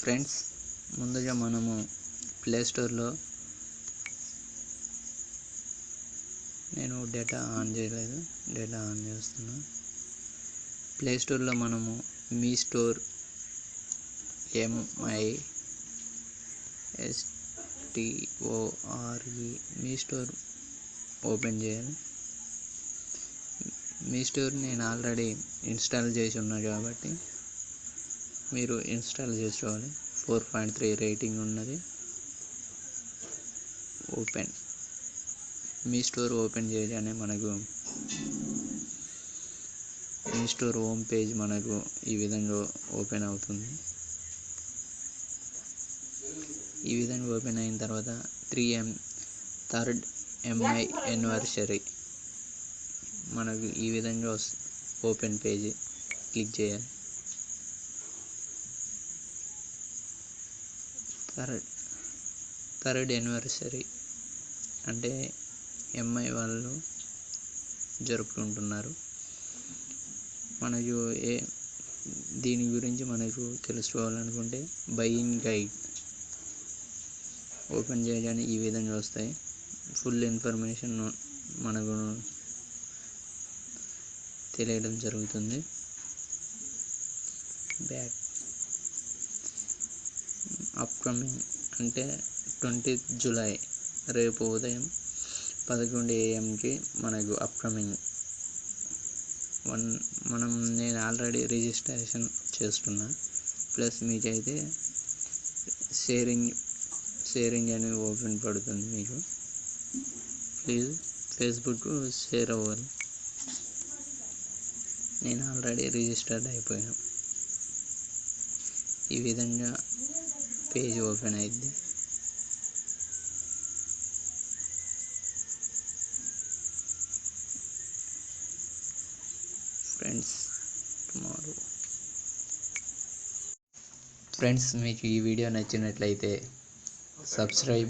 Friends ముందుగా మనము play స్టోర్లో నేను డేటా ఆన్ చేయలేదు డేటా ఆన్ చేస్తున్నా. ప్లే స్టోర్లో మనము Mi store M I S T O R E Mi store open చేయాలి. మీ స్టోర్ నేను ఆల్రెడీ ఇన్స్టాల్ చేసి ఉన్నా కాబట్టి మీరు ఇన్స్టాల్ చేసుకోవాలి. ఫోర్ పాయింట్ త్రీ రేటింగ్ ఉన్నది. ఓపెన్. మీ స్టోర్ ఓపెన్ చేయగానే మనకు మీ స్టోర్ హోమ్ పేజ్ మనకు ఈ విధంగా ఓపెన్ అవుతుంది. ఈ విధంగా ఓపెన్ అయిన తర్వాత three M third MI anniversary మనకు ఈ విధంగా వస్తుంది ఓపెన్ పేజీ క్లిక్ చేయాలి. థర్డ్ థర్డ్ యానివర్సరీ అంటే ఎంఐ వాళ్ళు జరుపుకుంటున్నారు. మనకు ఏ దీని గురించి మనకు తెలుసుకోవాలనుకుంటే బయింగ్ గైడ్. ఓపెన్ చేయగానే ఈ విధంగా వస్తాయి. ఫుల్ ఇన్ఫర్మేషన్ మనకు తెలియడం జరుగుతుంది. బ్యాక్ అప్కమింగ్ అంటే ట్వంటీ జూలై రేపు ఉదయం పదకొండు ఏఎంకి మనకు అప్కమింగ్ వన్ మనం నేను ఆల్రెడీ రిజిస్ట్రేషన్ చేస్తున్నా. ప్లస్ మీకైతే షేరింగ్ షేరింగ్ అని ఓపెన్ పడుతుంది మీకు. ప్లీజ్ ఫేస్బుక్ షేర్ అవ్వాలి. నేను ఆల్రెడీ రిజిస్టర్డ్ అయిపోయాను. ఈ విధంగా పేజ్ ఓపెన్ అయింది ఫ్రెండ్స్ టుమారో. ఫ్రెండ్స్ మీకు ఈ వీడియో నచ్చినట్లయితే subscribe